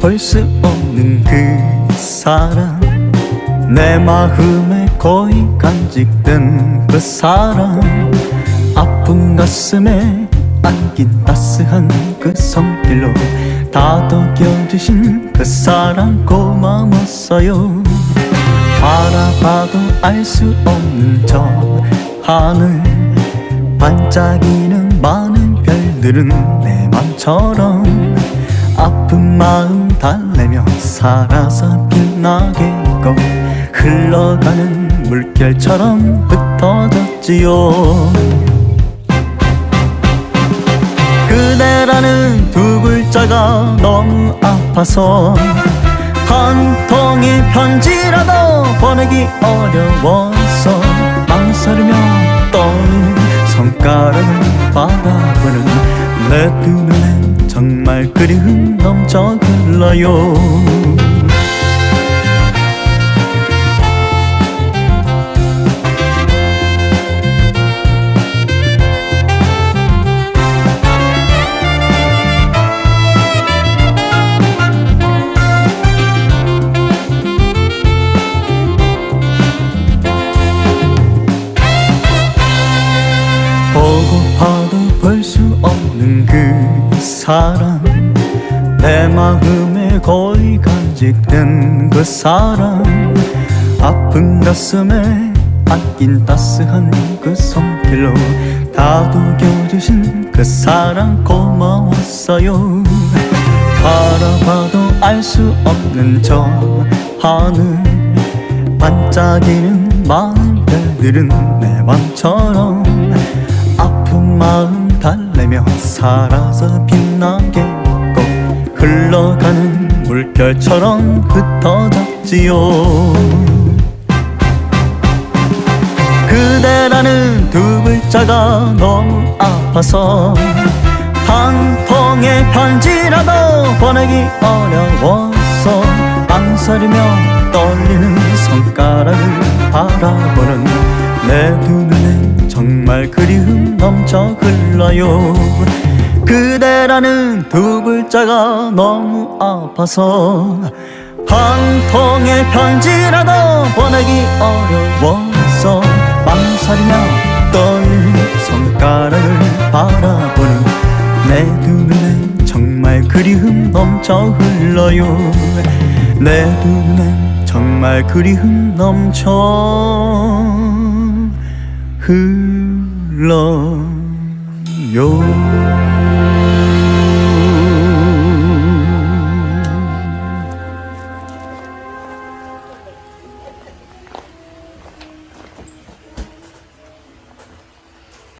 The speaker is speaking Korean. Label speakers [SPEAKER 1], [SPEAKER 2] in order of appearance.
[SPEAKER 1] 볼 수 없는 그 사람 내 마음에 거의 간직된 그 사람 아픈 가슴에 안긴 따스한 그 손길로 다독여주신 그 사람 고마웠어요. 바라봐도 알 수 없는 저 하늘. 반짝이는 많은 별들은 내 맘처럼 아픈 마음 달래며 살아서 빛나게고 흘러가는 물결처럼 흩어졌지요. 그대라는 두 글자가 너무 아파서 한 통의 편지라도 보내기 어려워서 망설이며 떠오르는 손가락을 바라보는 내 두 눈엔 정말 그리움 넘쳐 흘러요 사람 내 마음에 거의 간직된 그 사람 아픈 가슴에 안긴 따스한 그 손길로 다독여주신 그 사람 고마웠어요. 바라봐도 알 수 없는 저 하늘. 반짝이는 별들은 내 맘처럼 아픈 마음 달래며 살아서 빛나게고 흘러가는 물결처럼 흩어졌지요. 그대라는 두 글자가 너무 아파서 한 통의 편지라도 보내기 어려워서 망설이며 떨리는 손가락을 바라보는 내 두 눈엔 정말 그리움 넘쳐 흘러요. 그대라는 두 글자가 너무 아파서 한 통의 편지라도 보내기 어려워서 망설이며 떨리는 손가락을 바라보는 내 두 눈엔 정말 그리움 넘쳐 흘러요. 내 두 눈엔 정말 그리움 넘쳐 흘러요